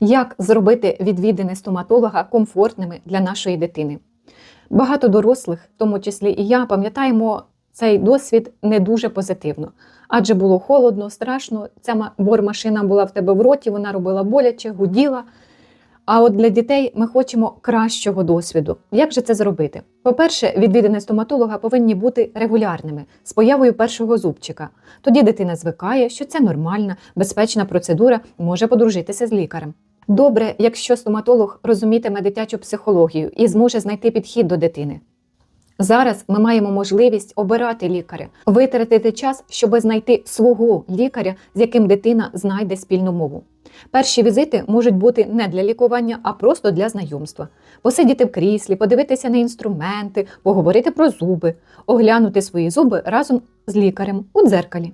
Як зробити відвідини стоматолога комфортними для нашої дитини? Багато дорослих, в тому числі і я, пам'ятаємо цей досвід не дуже позитивно. Адже було холодно, страшно. Ця ма- бормашина була в тебе в роті, вона робила боляче, гуділа. А от для дітей ми хочемо кращого досвіду. Як же це зробити? По-перше, відвідини стоматолога повинні бути регулярними з появою першого зубчика. Тоді дитина звикає, що це нормальна, безпечна процедура, може подружитися з лікарем. Добре, якщо стоматолог розумітиме дитячу психологію і зможе знайти підхід до дитини. Зараз ми маємо можливість обирати лікаря, витратити час, щоб знайти свого лікаря, з яким дитина знайде спільну мову. Перші візити можуть бути не для лікування, а просто для знайомства. Посидіти в кріслі, подивитися на інструменти, поговорити про зуби, оглянути свої зуби разом з лікарем у дзеркалі.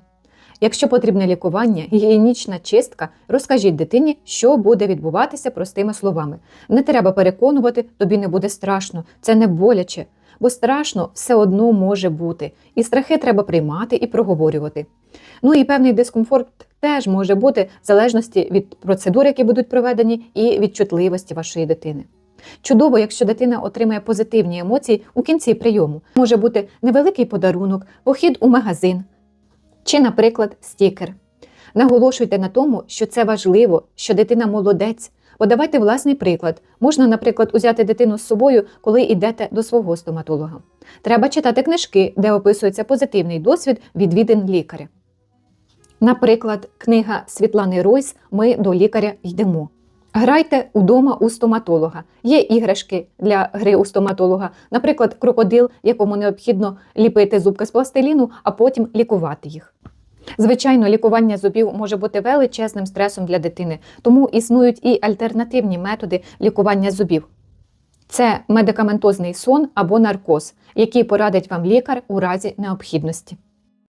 Якщо потрібне лікування, гігієнічна чистка, розкажіть дитині, що буде відбуватися простими словами. Не треба переконувати, тобі не буде страшно, це не боляче, бо страшно все одно може бути, і страхи треба приймати і проговорювати. Ну і певний дискомфорт теж може бути в залежності від процедур, які будуть проведені, і від чутливості вашої дитини. Чудово, якщо дитина отримає позитивні емоції у кінці прийому. Може бути невеликий подарунок, похід у магазин чи, наприклад, стікер. Наголошуйте на тому, що це важливо, що дитина молодець. Подавайте власний приклад. Можна, наприклад, узяти дитину з собою, коли йдете до свого стоматолога. Треба читати книжки, де описується позитивний досвід відвідин лікаря. Наприклад, книга Світлани Ройс Ми до лікаря йдемо. Грайте удома у стоматолога. Є іграшки для гри у стоматолога, наприклад, крокодил, якому необхідно ліпити зубки з пластиліну, а потім лікувати їх. Звичайно, лікування зубів може бути величезним стресом для дитини, тому існують і альтернативні методи лікування зубів. Це медикаментозний сон або наркоз, який порадить вам лікар у разі необхідності.